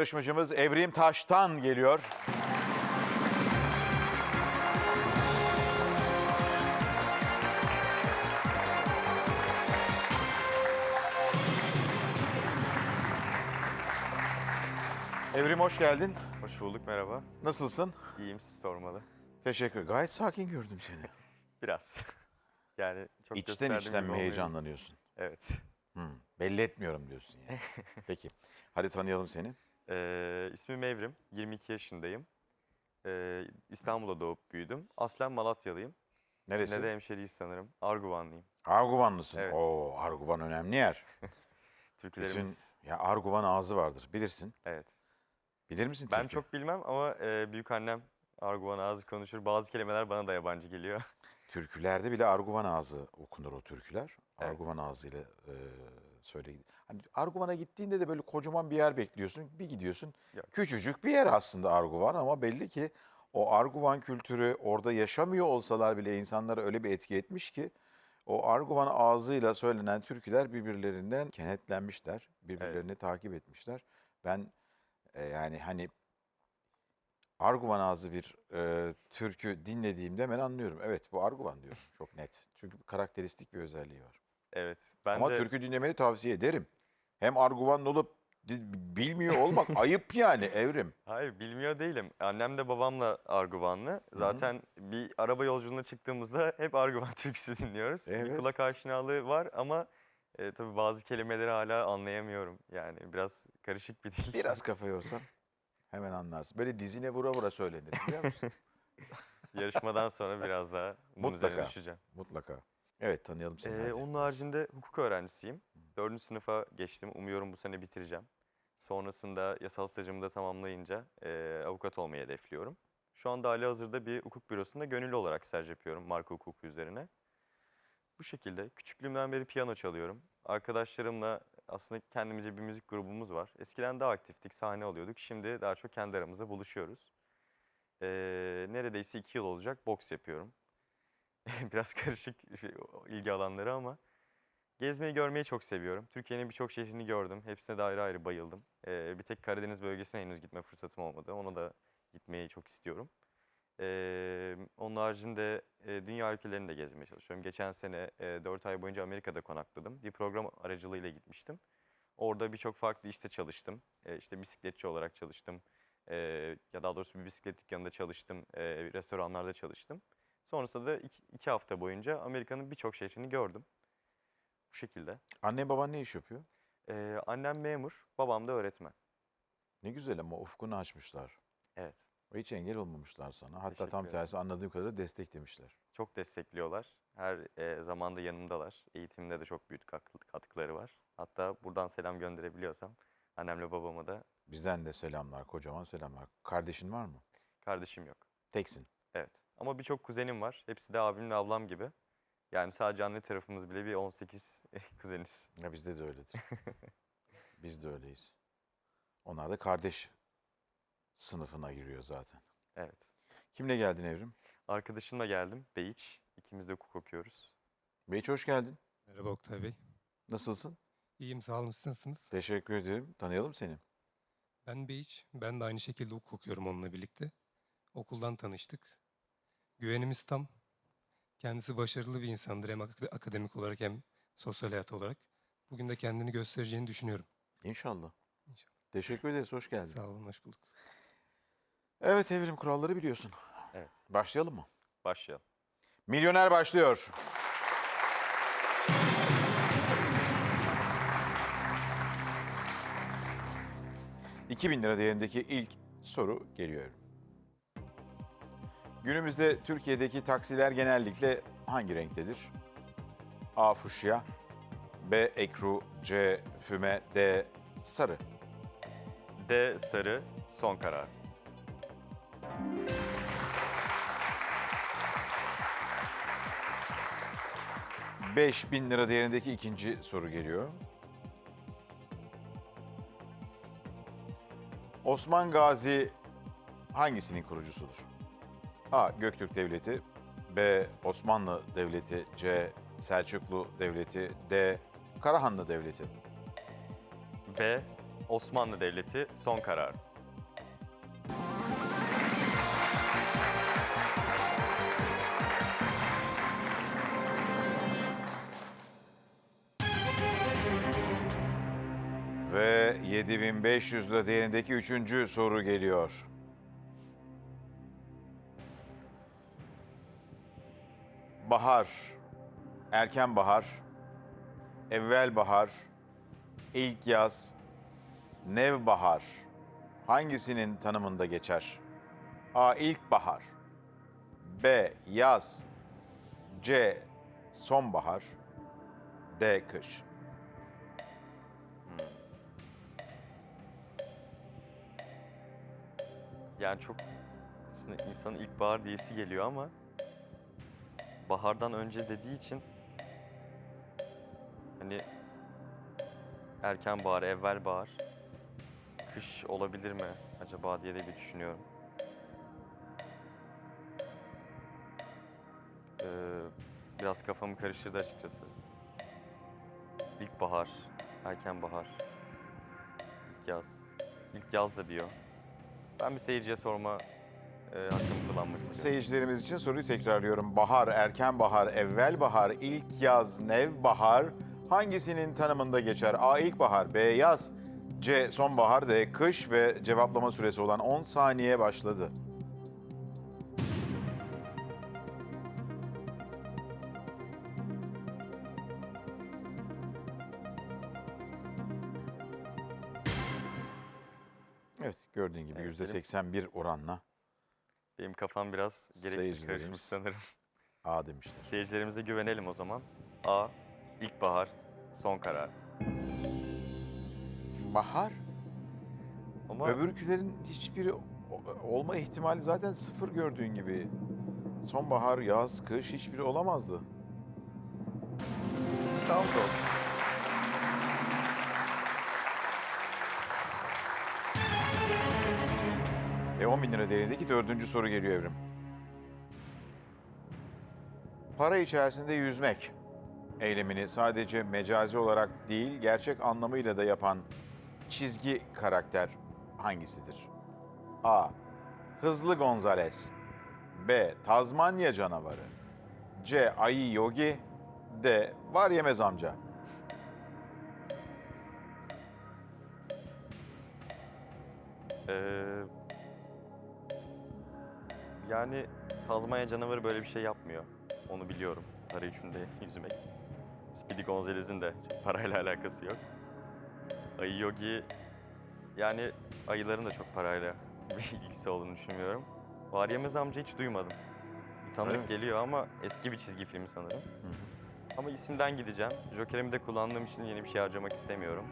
yarışmacımız Evrim Taş'tan geliyor. Evrim hoş geldin. Hoş bulduk, merhaba. Nasılsın? İyiyim, siz sormalı. Teşekkür. Gayet sakin gördüm seni. Biraz. yani çok içten gösterdiğim içten gibi mi heyecanlanıyorsun? Evet. Hmm, belli etmiyorum diyorsun yani. Peki. Hadi tanıyalım seni. Ee, ismim Evrim, 22 yaşındayım. Ee, İstanbul'da doğup büyüdüm. Aslen Malatyalıyım. Neresi? Sizinle de hemşeriyiz sanırım. Arguvanlıyım. Arguvanlısın. Evet. Oo, Arguvan önemli yer. Bütün, Türkülerimiz... ya Arguvan ağzı vardır. Bilirsin. Evet. Bilir misin? Ben türkü? çok bilmem ama e, büyük annem Arguvan ağzı konuşur. Bazı kelimeler bana da yabancı geliyor. Türkülerde bile Arguvan ağzı okunur o türküler. Evet. Arguvan ağzıyla e, söyle. Hani Arguvan'a gittiğinde de böyle kocaman bir yer bekliyorsun. Bir gidiyorsun. Yok. Küçücük bir yer aslında Arguvan ama belli ki o Arguvan kültürü orada yaşamıyor olsalar bile insanlara öyle bir etki etmiş ki o Arguvan ağzıyla söylenen türküler birbirlerinden kenetlenmişler. Birbirlerini takip etmişler. Ben e, yani hani Arguvan ağzı bir e, türkü dinlediğimde hemen anlıyorum. Evet bu Arguvan diyorum çok net. Çünkü karakteristik bir özelliği var. Evet. Ben Ama de... türkü dinlemeni tavsiye ederim. Hem Arguvan olup bilmiyor olmak ayıp yani evrim. Hayır bilmiyor değilim. Annem de babamla Arguvanlı. Zaten bir araba yolculuğuna çıktığımızda hep Arguvan türküsü dinliyoruz. Bir Evet. kulak aşinalığı var ama e, tabii bazı kelimeleri hala anlayamıyorum. Yani biraz karışık bir dil. Biraz kafa yorsan hemen anlarsın. Böyle dizine vura vura söylenir biliyor musun? Yarışmadan sonra biraz daha bunun üzerine Mutlaka. düşeceğim. Mutlaka. Evet tanıyalım seni. Ee, hadi. onun haricinde hukuk öğrencisiyim. Dördüncü sınıfa geçtim. Umuyorum bu sene bitireceğim. Sonrasında yasal stajımı da tamamlayınca e, avukat olmayı hedefliyorum. Şu anda hali hazırda bir hukuk bürosunda gönüllü olarak staj yapıyorum marka hukuku üzerine. Bu şekilde küçüklüğümden beri piyano çalıyorum. Arkadaşlarımla aslında kendimize bir müzik grubumuz var. Eskiden daha aktiftik, sahne alıyorduk. Şimdi daha çok kendi aramızda buluşuyoruz. Ee, neredeyse iki yıl olacak boks yapıyorum. Biraz karışık şey, ilgi alanları ama gezmeyi görmeyi çok seviyorum. Türkiye'nin birçok şehrini gördüm. Hepsine de ayrı ayrı bayıldım. Ee, bir tek Karadeniz bölgesine henüz gitme fırsatım olmadı. Ona da gitmeyi çok istiyorum. Ee, onun haricinde e, dünya ülkelerini de gezmeye çalışıyorum. Geçen sene e, 4 ay boyunca Amerika'da konakladım. Bir program aracılığıyla gitmiştim. Orada birçok farklı işte çalıştım. E, işte bisikletçi olarak çalıştım. E, ya daha doğrusu bir bisiklet dükkanında çalıştım. E, restoranlarda çalıştım. Sonrasında da iki, iki hafta boyunca Amerika'nın birçok şehrini gördüm. Bu şekilde. Annen baban ne iş yapıyor? Ee, annem memur, babam da öğretmen. Ne güzel ama ufkunu açmışlar. Evet. Hiç engel olmamışlar sana. Hatta Teşekkür tam ederim. tersi anladığım kadarıyla desteklemişler. Çok destekliyorlar. Her e, zamanda yanımdalar. Eğitimde de çok büyük katkı- katkıları var. Hatta buradan selam gönderebiliyorsam annemle babama da Bizden de selamlar, kocaman selamlar. Kardeşin var mı? kardeşim yok. Teksin. Evet. Ama birçok kuzenim var. Hepsi de abimle ablam gibi. Yani sadece anne tarafımız bile bir 18 kuzeniz. Ya bizde de öyledir. Biz de öyleyiz. Onlar da kardeş sınıfına giriyor zaten. Evet. Kimle geldin Evrim? Arkadaşımla geldim. Beyiç. İkimiz de hukuk okuyoruz. Beyç hoş geldin. Merhaba Oktay Bey. Nasılsın? İyiyim sağ olun siz nasılsınız? Teşekkür ederim. Tanıyalım seni. Ben Beyiç. Ben de aynı şekilde hukuk okuyorum onunla birlikte. Okuldan tanıştık. Güvenimiz tam. Kendisi başarılı bir insandır hem ak- akademik olarak hem sosyal hayat olarak. Bugün de kendini göstereceğini düşünüyorum. İnşallah. İnşallah. Teşekkür ederiz. Hoş geldin. Sağ olun, hoş bulduk. Evet Evrim kuralları biliyorsun. Evet. Başlayalım mı? Başlayalım. Milyoner başlıyor. bin lira değerindeki ilk soru geliyor. Günümüzde Türkiye'deki taksiler genellikle hangi renktedir? A. Fuşya B. Ekru C. Füme D. Sarı D sarı son karar. 5000 lira değerindeki ikinci soru geliyor. Osman Gazi hangisinin kurucusudur? A. Göktürk Devleti B. Osmanlı Devleti C. Selçuklu Devleti D. Karahanlı Devleti B Osmanlı Devleti son karar. Ve 7500 lira değerindeki üçüncü soru geliyor. Bahar, erken bahar, evvel bahar, ilk yaz, nevbahar hangisinin tanımında geçer? A. İlkbahar B. Yaz C. Sonbahar D. Kış Yani çok aslında insanın ilkbahar diyesi geliyor ama bahardan önce dediği için hani erken bahar, evvel bahar, kış olabilir mi acaba diye de bir düşünüyorum. Ee, biraz kafamı karıştırdı açıkçası. İlkbahar, erken bahar, ilk yaz. İlk yaz da diyor. Ben bir seyirciye sorma e, hakkımı kullanmak istiyorum. Seyircilerimiz için soruyu tekrarlıyorum. Bahar, erken bahar, evvel bahar, ilk yaz, nevbahar hangisinin tanımında geçer? A. İlkbahar, B. Yaz, C. Sonbahar, D. Kış ve cevaplama süresi olan 10 saniye başladı. Evet, gördüğün gibi Evet, %81 oranla Benim kafam biraz gereksiz karışmış sanırım. A demiştir. Seyircilerimize güvenelim o zaman. A. İlkbahar, son karar. Bahar Ama Öbürkülerin hiçbiri olma ihtimali zaten sıfır gördüğün gibi. Sonbahar, yaz, kış hiçbiri olamazdı. Santos. Ve 10 bin lira değerindeki dördüncü soru geliyor Evrim. Para içerisinde yüzmek eylemini sadece mecazi olarak değil gerçek anlamıyla da yapan çizgi karakter hangisidir? A. Hızlı Gonzales B. Tazmanya canavarı C. Ayı Yogi D. Var yemez amca Ee, yani Tazmanya canavarı böyle bir şey yapmıyor. Onu biliyorum. Para içinde yüzmek. Speedy Gonzalez'in de parayla alakası yok. Ayı Yogi yani ayıların da çok parayla bir ilgisi olduğunu düşünmüyorum. Var Yemez amca hiç duymadım. Tanıdık geliyor ama eski bir çizgi film sanırım. Ama isimden gideceğim. Joker'imi de kullandığım için yeni bir şey harcamak istemiyorum.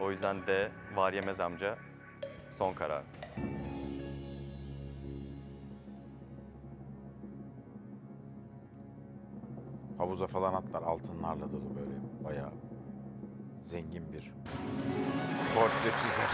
O yüzden de Var Yemez amca son karar. Havuza falan atlar altınlarla dolu böyle bayağı zengin bir portre çizer.